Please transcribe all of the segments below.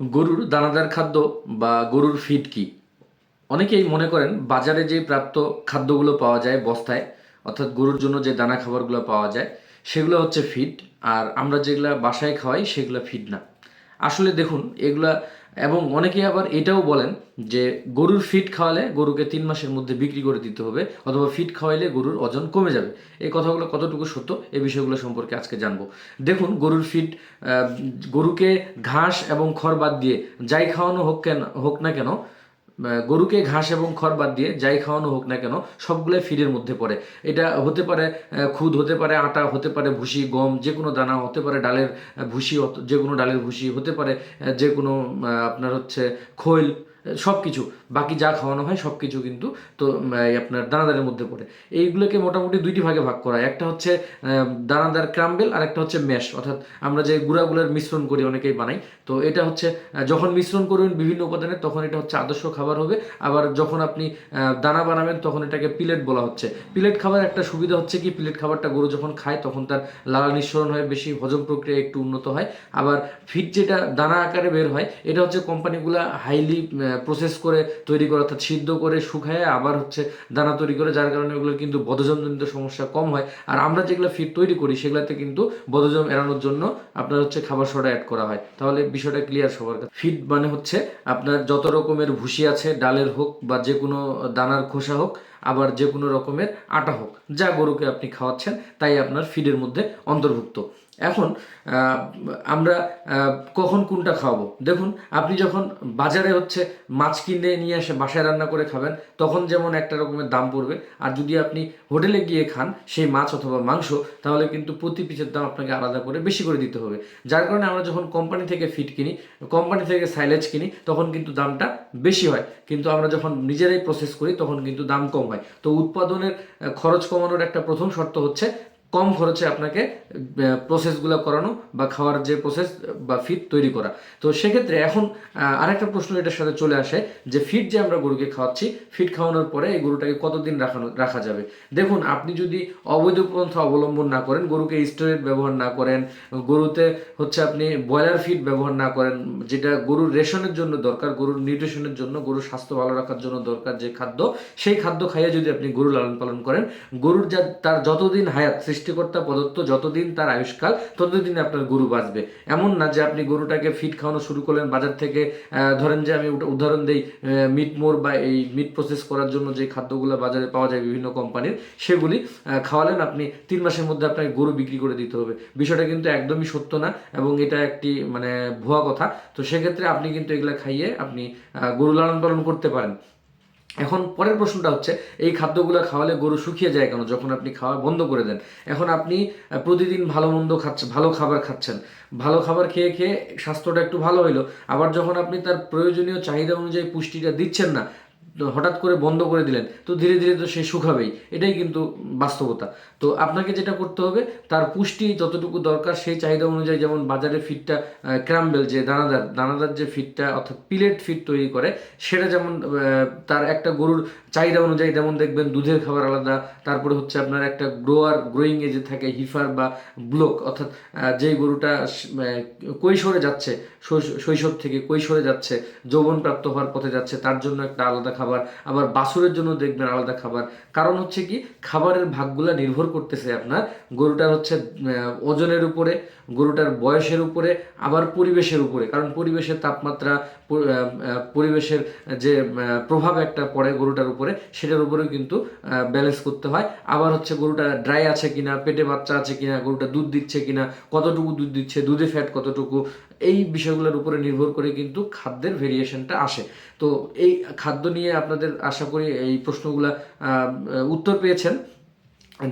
গরুর দানাদার খাদ্য বা গরুর ফিড কি? অনেকেই মনে করেন বাজারে যে প্রাপ্ত খাদ্যগুলো পাওয়া যায় বস্তায়, অর্থাৎ গরুর জন্য যে দানা খাবারগুলো পাওয়া যায়, সেগুলো হচ্ছে ফিড আর আমরা যেগুলা বাসায় খাওয়াই সেগুলো ফিড না। আসলে দেখুন, এগুলা এবং অনেকে আবার এটাও বলেন যে গরুর ফিট খাওয়ালে গরুকে তিন মাসের মধ্যে বিক্রি করে দিতে হবে অথবা ফিট খাওয়াইলে গরুর ওজন কমে যাবে। এই কথাগুলো কতটুকু সত্য এই বিষয়গুলো সম্পর্কে আজকে জানব। দেখুন, গরুর ফিট গরুকে ঘাস এবং খড় বাদ দিয়ে যাই খাওয়ানো হোক কেন, হোক না কেন গরুকে ঘাস এবং খড় বাদ দিয়ে যাই খাওয়ানো হোক না কেন সবগুলোই ফিডের মধ্যে পড়ে। এটা হতে পারে খুদ, হতে পারে আটা, হতে পারে ভুসি, গম যে কোনো দানা, হতে পারে ডালের ভুসি যে কোনো ডালের ভুসি, হতে পারে যে কোনো আপনার হচ্ছে খৈল সব কিছু বাকি যা খাওয়ানো হয় সব কিছু কিন্তু তো আপনার দানাদারের মধ্যে পড়ে। এইগুলোকে মোটামুটি দুইটি ভাগে ভাগ করা একটা হচ্ছে দানাদার ক্রাম্বেল আর একটা হচ্ছে ম্যাশ। অর্থাৎ আমরা যে গুঁড়াগুলোর মিশ্রণ করি, অনেকেই বানাই। তো এটা হচ্ছে যখন মিশ্রণ করবেন বিভিন্ন উপাদানের তখন এটা হচ্ছে আদর্শ খাবার হবে। আবার যখন আপনি দানা বানাবেন, তখন এটাকে পিলেট বলা হচ্ছে। পিলেট খাবার একটা সুবিধা হচ্ছে কি, পিলেট খাবারটা গরু যখন খায়, তখন তার লালা নিঃসরণ হয়, বেশি হজম প্রক্রিয়া একটু উন্নত হয়। আবার ফিট যেটা দানা আকারে বের হয়, এটা হচ্ছে কোম্পানিগুলো হাইলি প্রসেস করে তৈরি করে, অর্থাৎ সিদ্ধ করে, শুকায় আবার হচ্ছে দানা তৈরি করে, যার কারণে ওগুলো কিন্তু বদজমজনিত সমস্যা কম হয়। আর আমরা যেগুলো ফিড তৈরি করি, সেগুলোতে কিন্তু বদজম এড়ানোর জন্য আপনার হচ্ছে খাবার সোডা অ্যাড করা হয়। তাহলে বিষয়টা ক্লিয়ার সবার কাছে। ফিড মানে হচ্ছে আপনার যত রকমের ভুসি আছে, ডালের হোক বা যে কোনো দানার খোসা হোক আবার যে কোনো রকমের আটা হোক, যা গরুকে আপনি খাওয়াচ্ছেন, তাই আপনার ফিডের মধ্যে অন্তর্ভুক্ত। এখন আমরা কখন কোনটা খাওয়াবো? দেখুন, আপনি যখন বাজারে হচ্ছে মাছ কিনে নিয়ে এসে বাসায় রান্না করে খাবেন, তখন যেমন একটা রকমের দাম পড়বে, আর যদি আপনি হোটেলে গিয়ে খান সেই মাছ অথবা মাংস, তাহলে কিন্তু প্রতি পিসের দাম আপনাকে আলাদা করে বেশি করে দিতে হবে। যার কারণে আমরা যখন কোম্পানি থেকে ফিট কিনি কোম্পানি থেকে সাইলেজ কিনি, তখন কিন্তু দামটা বেশি হয়। কিন্তু আমরা যখন নিজেরাই প্রসেস করি, তখন কিন্তু দাম কম হয়। তো উৎপাদনের খরচ কমানোর একটা প্রথম শর্ত হচ্ছে কম খরচে আপনাকে প্রসেসগুলো করানো বা খাওয়ার যে প্রসেস বা ফিড তৈরি করা। তো সেক্ষেত্রে এখন আরেকটা প্রশ্ন এটার সাথে চলে আসে যে ফিড যে আমরা গরুকে খাওয়াচ্ছি ফিড খাওয়ানোর পরে এই গরুটাকে কতদিন রাখানো, রাখা যাবে? দেখুন, আপনি যদি অবৈধ পন্থা অবলম্বন না করেন, গরুকে স্টোরেজ ব্যবহার না করেন, গরুতে হচ্ছে আপনি ব্রয়লার ফিড ব্যবহার না করেন, যেটা গরুর রেশনের জন্য দরকার, গরুর নিউট্রিশনের জন্য, গরুর স্বাস্থ্য ভালো রাখার জন্য দরকার যে খাদ্য, সেই খাদ্য খাইয়ে যদি আপনি গরু লালন পালন করেন, গরুর যা, তার যতদিন হায়াত সৃষ্টিকর্তা প্রদত্ত যতদিন তার আয়ুষ্কাল ততদিন আপনার গরু বাঁচবে। এমন না যে আপনি গরুটাকে ফিড খাওয়ানো শুরু করলেন, বাজার থেকে ধরেন যে আমি উদাহরণ দিই মিট মোর বা এই মিট প্রসেস করার জন্য যে খাদ্যগুলো বাজারে পাওয়া যায় বিভিন্ন কোম্পানির সেগুলি খাওয়ালেন আপনি, তিন মাসের মধ্যে আপনাকে গরু বিক্রি করে দিতে হবে। বিষয়টা কিন্তু একদমই সত্য না, এবং এটা একটি মানে ভুয়া কথা। তো সেক্ষেত্রে আপনি কিন্তু এগুলা খাইয়ে আপনি গরু লালন পালন করতে পারেন। এখন পরের প্রশ্নটা হচ্ছে, এই খাদ্যগুলো খাওয়ালে গরু শুকিয়ে যায় কেন যখন আপনি খাওয়া বন্ধ করে দেন? এখন আপনি প্রতিদিন ভালো মন্দ খাচ্ছেন, ভালো খাবার খাচ্ছেন। ভালো খাবার খেয়ে খেয়ে স্বাস্থ্যটা একটু ভালো হইল। আবার যখন আপনি তার প্রয়োজনীয় চাহিদা অনুযায়ী পুষ্টিটা দিচ্ছেন না হঠাৎ করে বন্ধ করে দিলেন, তো ধীরে ধীরে তো সে শুকাবেই এটাই কিন্তু বাস্তবতা। তো আপনাকে যেটা করতে হবে, তার পুষ্টি যতটুকু দরকার, সেই চাহিদা অনুযায়ী যেমন বাজারে ফিটটা ক্রাম্বেল যে দানাদার দানাদার যে ফিটটা অর্থাৎ পিলেট ফিট তৈরি করে, সেটা যেমন তার একটা গরুর চাহিদা অনুযায়ী যেমন দেখবেন দুধের খাবার আলাদা, তারপরে হচ্ছে আপনার একটা গ্রোয়ার গ্রোয়িং এজে থাকে হিফার বা ব্লক, অর্থাৎ যেই গরুটা কৈশোরে যাচ্ছে, শৈশ- শৈশব থেকে কৈশোরে যাচ্ছে যৌবন প্রাপ্ত হওয়ার পথে যাচ্ছে, তার জন্য একটা আলাদা খাবার, আবার বাছুরের জন্য দেখবেন আলাদা খাবার। কারণ হচ্ছে কি, খাবারের ভাগগুলা নির্ভর করতেছে আপনার গরুটার হচ্ছে ওজনের উপরে, গরুটার বয়সের উপরে, আবার পরিবেশের উপরে। কারণ পরিবেশের তাপমাত্রা পরিবেশের যে প্রভাব একটা পড়ে গরুটার উপরে, সেটার উপরেও কিন্তু ব্যালেন্স করতে হয়। আবার হচ্ছে গরুটা ড্রাই আছে কিনা, পেটে বাচ্চা আছে কিনা, গরুটা দুধ দিচ্ছে কিনা, কতটুকু দুধ দিচ্ছে, দুধে ফ্যাট কতটুকু, এই বিষয়গুলোর উপরে নির্ভর করে কিন্তু খাদ্যের ভেরিয়েশনটা আসে। তো এই খাদ্য নিয়ে আপনাদের আশা করি এই প্রশ্নগুলা উত্তর পেয়েছেন।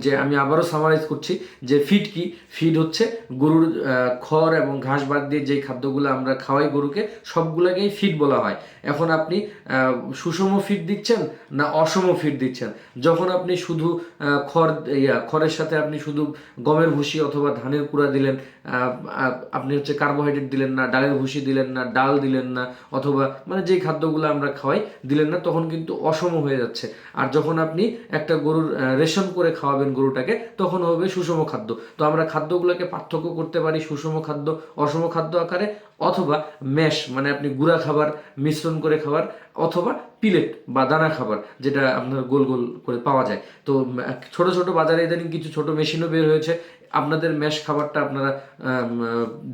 যে আমি আবারও সামারাইজ করছি যে ফিড কি? ফিড হচ্ছে গরুর খড় এবং ঘাস বাদ দিয়ে যে খাদ্যগুলো আমরা খাওয়াই গরুকে, সবগুলোকেই ফিড বলা হয়। এখন আপনি সুষম ফিড দিচ্ছেন না অসম ফিড দিচ্ছেন? যখন আপনি শুধু খড়, ইয়া, খড়ের সাথে আপনি শুধু গমের ভুসি অথবা ধানের কুড়া দিলেন আপনি হচ্ছে কার্বোহাইড্রেট দিলেন না, ডালের ভুসি দিলেন না, ডাল দিলেন না, অথবা মানে যেই খাদ্যগুলো আমরা খাওয়াই, দিলেন না, তখন কিন্তু অসম হয়ে যাচ্ছে। আর যখন আপনি একটা গরুর রেশন করে খাওয়াবেন খাওয়াবেন গরুটাকে, তখন হবে সুষম খাদ্য। তো আমরা খাদ্যগুলোকে পার্থক্য করতে পারি সুষম খাদ্য, অসম খাদ্য আকারে, অথবা ম্যাশ মানে আপনি গুঁড়া খাবার, মিশ্রণ করে খাবার, অথবা পিলেট বা দানা খাবার, যেটা আপনার গোল গোল করে পাওয়া যায়। তো ছোট ছোট বাজারে ইদানিং কিছু ছোট মেশিনও বের হয়েছে। আপনাদের ম্যাশ খাবারটা আপনারা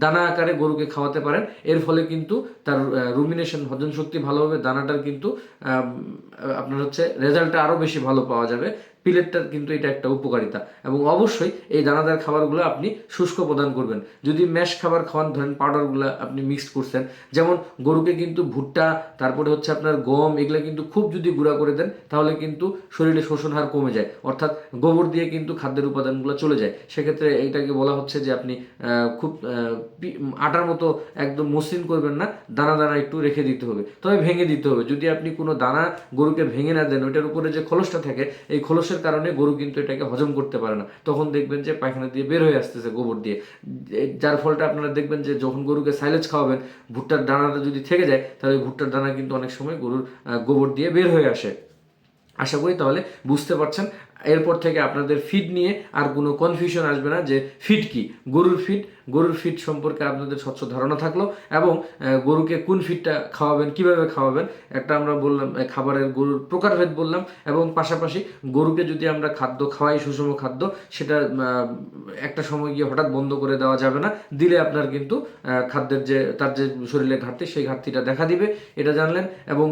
দানা আকারে গরুকে খাওয়াতে পারেন। এর ফলে কিন্তু তার রুমিনেশন হজম শক্তি ভালো হবে, দানাটার কিন্তু আপনার হচ্ছে রেজাল্টটা আরও বেশি ভালো পাওয়া যাবে। পিলেটটার কিন্তু এটা একটা উপকারিতা। এবং অবশ্যই এই দানাদার খাবারগুলো আপনি শুষ্ক প্রদান করবেন। যদি ম্যাশ খাবার খাওয়ান, ধরেন পাউডারগুলো আপনি মিক্সড করছেন, যেমন গরুকে কিন্তু ভুট্টা, তারপরে হচ্ছে আপনার গম, এগুলো কিন্তু খুব যদি গুঁড়া করে দেন, তাহলে কিন্তু শরীরে শোষণ হার কমে যায়। অর্থাৎ গোবর দিয়ে কিন্তু খাদ্যের উপাদানগুলো চলে যায়। সেক্ষেত্রে এইটাকে বলা হচ্ছে যে আপনি খুব আটার মতো একদম মসৃণ করবেন না দানা দানা একটু রেখে দিতে হবে। তবে ভেঙে দিতে হবে। যদি আপনি কোনো দানা গরুকে ভেঙে না দেন, ওইটার উপরে যে খোলসটা থাকে, এই খোলসের কারণে গরু কিন্তু এটাকে হজম করতে পারে না। তখন দেখবেন যে পায়খানা দিয়ে বের হয়ে আসতেছে গোবর দিয়ে। যার ফলটা আপনারা দেখবেন যে যখন গরুকে সাইলেজ খাওয়াবেন, ভুট্টার দানাটা যদি থেকে যায়, তাহলে ভুট্টার দানা কিন্তু অনেক সময় গরুর গোবর দিয়ে বের হয়ে আসে। আশা করি তাহলে বুঝতে পারছেন। এরপর থেকে আপনাদের ফিড নিয়ে আর কোনো কনফিউশন আসবে না যে ফিড কি? গরুর ফিড গরুর ফিড সম্পর্কে আপনাদের স্বচ্ছ ধারণা থাকল এবং গরুকে কোন ফিডটা খাওয়াবেন, কীভাবে খাওয়াবেন, একটা আমরা বললাম খাবারের গরুর প্রকারভেদ বললাম এবং পাশাপাশি গরুকে যদি আমরা খাদ্য খাওয়াই, সুষম খাদ্য, সেটা একটা সময় গিয়ে হঠাৎ বন্ধ করে দেওয়া যাবে না। দিলে আপনার কিন্তু খাদ্যের যে, তার যে শরীরে ঘাটতি, সেই ঘাটতিটা দেখা দিবে, এটা জানলেন এবং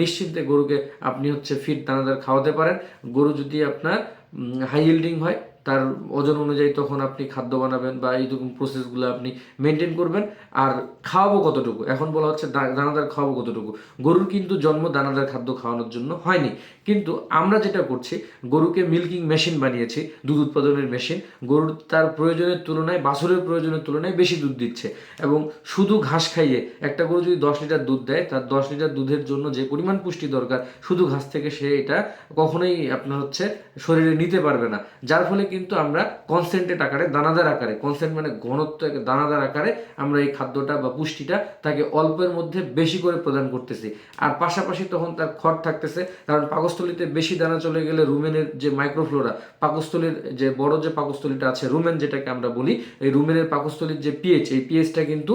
নিশ্চিন্তে গরুকে আপনি হচ্ছে ফিড দানাদার খাওয়াতে পারেন। গরু যদি আপনার হাই ইল্ডিং হয় তার ওজন অনুযায়ী তখন আপনি খাদ্য বানাবেন বা এইরকম প্রসেসগুলো আপনি মেনটেন করবেন। আর খাওয়াবো কতটুকু? এখন বলা হচ্ছে দানাদার খাওয়াবো কতটুকু? গরুর কিন্তু জন্ম দানাদার খাদ্য খাওয়ানোর জন্য হয়নি। কিন্তু আমরা যেটা করছি, গরুকে মিল্কিং মেশিন বানিয়েছি, দুধ উৎপাদনের মেশিন গরুর তার প্রয়োজনের তুলনায়, বাছুরের প্রয়োজনের তুলনায় বেশি দুধ দিচ্ছে। এবং শুধু ঘাস খাইয়ে একটা গরু যদি দশ লিটার দুধ দেয়, তার দশ লিটার দুধের জন্য যে পরিমাণ পুষ্টি দরকার, শুধু ঘাস থেকে সে এটা কখনোই আপনার হচ্ছে শরীরে নিতে পারবে না। যার ফলে কিন্তু আমরা কনসেন্ট্রেট আকারে, দানাদার আকারে কনসেন্ট মানে ঘনত্ব দানাদার আকারে আমরা এই খাদ্যটা বা পুষ্টিটা তাকে অল্পের মধ্যে বেশি করে প্রদান করতেছি। আর পাশাপাশি তখন তার খড় থাকতেছে, কারণ পাকস্থলিতে বেশি দানা চলে গেলে রুমেনের যে মাইক্রোফ্লোরা পাকস্থলীর যে বড় যে পাকস্থলীটা আছে, রুমেন যেটাকে আমরা বলি, এই রুমেনের পাকস্থলীর যে পিএইচ এই পিএইচটা কিন্তু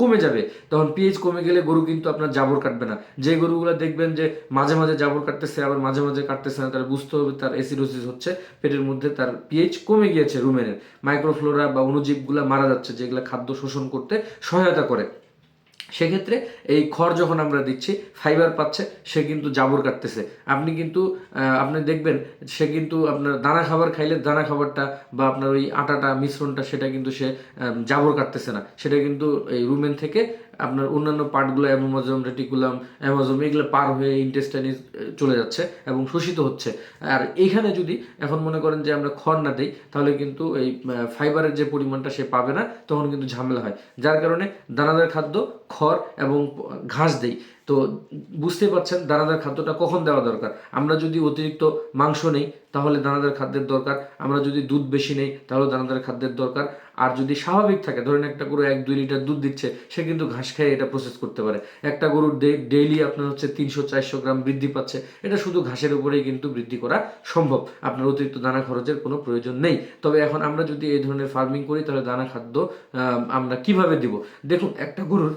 কমে যাবে? তখন পিএইচ কমে গেলে গরু কিন্তু আপনার জাবর কাটবে না। যে গরুগুলো দেখবেন যে মাঝে মাঝে জাবর কাটতেছে, আবার মাঝে মাঝে কাটতেছে না তার বুঝতে হবে তার অ্যাসিডোসিস হচ্ছে, পেটের মধ্যে তার পিএইচ কমে গিয়েছে রুমেনের মাইক্রোফ্লোরা বা অনুজীবগুলো মারা যাচ্ছে, যেগুলো খাদ্য শোষণ করতে সহায়তা করে। সেক্ষেত্রে এই খড় যখন আমরা দিচ্ছি ফাইবার পাচ্ছে, সে কিন্তু জাবর কাটতেছে। আপনি কিন্তু আপনি দেখবেন, সে কিন্তু আপনার দানা খাবার খাইলে দানা খাবারটা বা আপনার ওই আটাটা, মিশ্রণটা, সেটা কিন্তু সে জাবর কাটতেছে না। সেটা কিন্তু এই রুমেন থেকে আপনার অন্যান্য পার্টগুলো অ্যামোজম রেটিকুলাম অ্যামাজম এগুলো পার হয়ে ইন্টেস্টাইনে চলে যাচ্ছে এবং শোষিত হচ্ছে। আর এখানে যদি এখন মনে করেন যে আমরা খড় না দিই, তাহলে কিন্তু এই ফাইবারের যে পরিমাণটা সে পাবে না, তখন কিন্তু ঝামেলা হয়। যার কারণে দানাদার খাদ্য, খড় এবং ঘাস দেই। তো বুঝতে পারছেন দানাদার খাদ্যটা কখন দেওয়া দরকার। আমরা যদি অতিরিক্ত মাংস নেই, তাহলে দানাদার খাদ্যের দরকার। আমরা যদি দুধ বেশি নেই, তাহলে দানাদার খাদ্যের দরকার। আর যদি স্বাভাবিক থাকে, ধরেন একটা গরু এক দুই লিটার দুধ দিচ্ছে, সে কিন্তু ঘাস খেয়ে এটা প্রসেস করতে পারে। একটা গরুর ডেইলি আপনার হচ্ছে তিনশো চারশো গ্রাম বৃদ্ধি পাচ্ছে। এটা শুধু ঘাসের উপরেই কিন্তু বৃদ্ধি করা সম্ভব। আপনার অতিরিক্ত দানা খরচের কোনো প্রয়োজন নেই। তবে এখন আমরা যদি এই ধরনের ফার্মিং করি, তাহলে দানা খাদ্য আমরা কীভাবে দিব? দেখুন, একটা গরুর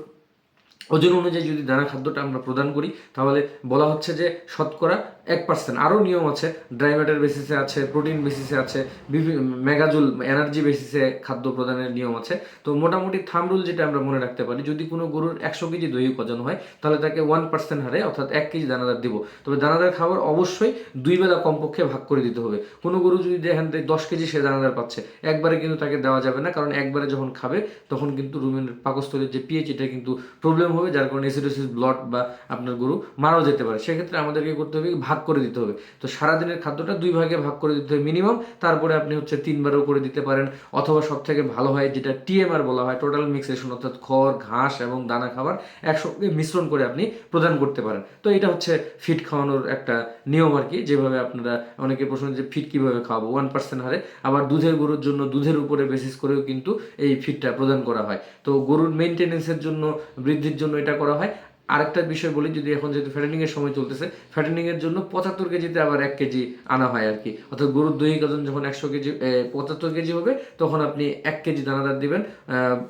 ওজন অনুযায়ী যদি দানা খাদ্যটা আমরা প্রদান করি তাহলে বলা হচ্ছে যে শতকরা এক পার্সেন্ট আরও নিয়ম আছে ড্রাই ম্যাটার বেসিসে আছে প্রোটিন বেসিসে আছে, বিভিন্ন মেগাজুল এনার্জি বেসিসে খাদ্য প্রদানের নিয়ম আছে। তো মোটামুটি থাম রুল যেটা আমরা মনে রাখতে পারি, যদি কোনো গরুর একশো কেজি দৈহিক ওজন হয়, তাহলে তাকে ওয়ান পার্সেন্ট হারে অর্থাৎ এক কেজি দানাদার দিব। তবে দানাদার খাবার অবশ্যই দুই বেলা কমপক্ষে ভাগ করে দিতে হবে। কোনো গরু যদি দেখেন দশ কেজি সে দানাদার পাচ্ছে, একবারে কিন্তু তাকে দেওয়া যাবে না, কারণ একবারে যখন খাবে, তখন কিন্তু রুমের পাকস্থলীর যে পিএইচ এটা কিন্তু প্রবলেম হবে, যার কারণে এসিডোসিস ব্লড বা আপনার গরু মারাও যেতে পারে। সেক্ষেত্রে আমাদেরকে করতে হবে ভাগ করে দিতে হবে। তো সারাদিনের খাদ্যটা দুই ভাগে ভাগ করে দিতে হবে মিনিমাম। তারপরে আপনি হচ্ছে তিনবারও করে দিতে পারেন। অথবা সব থেকে ভালো হয় যেটা টিএমআর বলা হয় টোটাল মিক্সেশন অর্থাৎ খড়, ঘাস এবং দানা খাবার একসঙ্গে মিশ্রণ করে আপনি প্রদান করতে পারেন। তো এটা হচ্ছে ফিট খাওয়ানোর একটা নিয়ম আর কি, যেভাবে আপনারা অনেকে প্রশ্ন যে ফিট কীভাবে খাওয়াবো? ওয়ান পার্সেন্ট হারে। আবার দুধের গরুর জন্য দুধের উপরে বেসিস করেও কিন্তু এই ফিটটা প্রদান করা হয়। তো গরুর মেনটেনেন্সের জন্য, বৃদ্ধির জন্য এটা করা হয়। আরেকটা বিষয় বলি, যদি এখন যেহেতু ফ্যাটেনিং এর সময় চলতেছে ফ্যাটেনিং এর জন্য পঁচাত্তর কেজিতে আবার এক কেজি আনা হয় আর কি। অর্থাৎ গরুর দৈহিক ওজন যখন একশো কেজি পঁচাত্তর কেজি হবে, তখন আপনি এক কেজি দানাদার দিবেন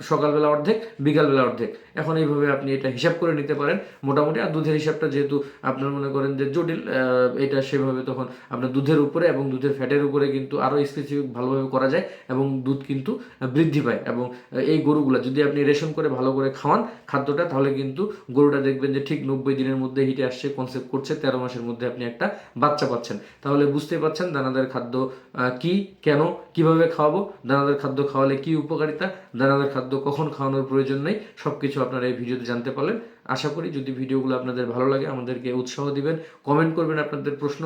সকালবেলা অর্ধেক, বিকালবেলা অর্ধেক। এখন এইভাবে আপনি এটা হিসাব করে নিতে পারেন, মোটামুটি। আর দুধের হিসাবটা যেহেতু আপনার মনে করেন যে জটিল এটা সেভাবে তখন আপনার দুধের উপরে এবং দুধের ফ্যাটের উপরে কিন্তু আরও স্পেসিফিক ভালোভাবে করা যায় এবং দুধ কিন্তু বৃদ্ধি পায়। এবং এই গরুগুলা যদি আপনি রেশন করে ভালো করে খাওয়ান খাদ্যটা, তাহলে কিন্তু গরুটা দেখবেন যে ঠিক নব্বই দিনের মধ্যে হিটে আসছে কনসেপ্ট করছে, তেরো মাসের মধ্যে আপনি একটা বাচ্চা পাচ্ছেন। তাহলে বুঝতে পাচ্ছেন দানাদার খাদ্য কি, কেন, কীভাবে খাওয়াবো? দানাদার খাদ্য খাওয়ালে কি উপকারিতা? দানাদার খাদ্য কখন খাওয়ানোর প্রয়োজন নেই? সব কিছু আপনারা এই ভিডিওতে জানতে পারলেন। আশা করি যদি ভিডিওগুলো আপনাদের ভালো লাগে, আমাদেরকে উৎসাহ দিবেন কমেন্ট করবেন আপনাদের প্রশ্ন।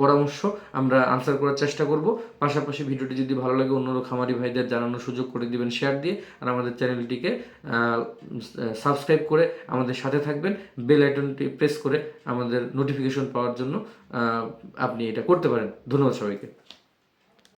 পরামর্শ আমরা আনসার করার চেষ্টা করব। পাশাপাশি ভিডিওটি যদি ভালো লাগে অন্য খামারি ভাইদের জানানোর সুযোগ করে দিবেন শেয়ার দিয়ে, আর আমাদের চ্যানেলটিকে সাবস্ক্রাইব করে আমাদের সাথে থাকবেন। বেল আইকনটি প্রেস করে আমাদের নোটিফিকেশন পাওয়ার জন্য আপনি এটা করতে পারেন। ধন্যবাদ সবাইকে।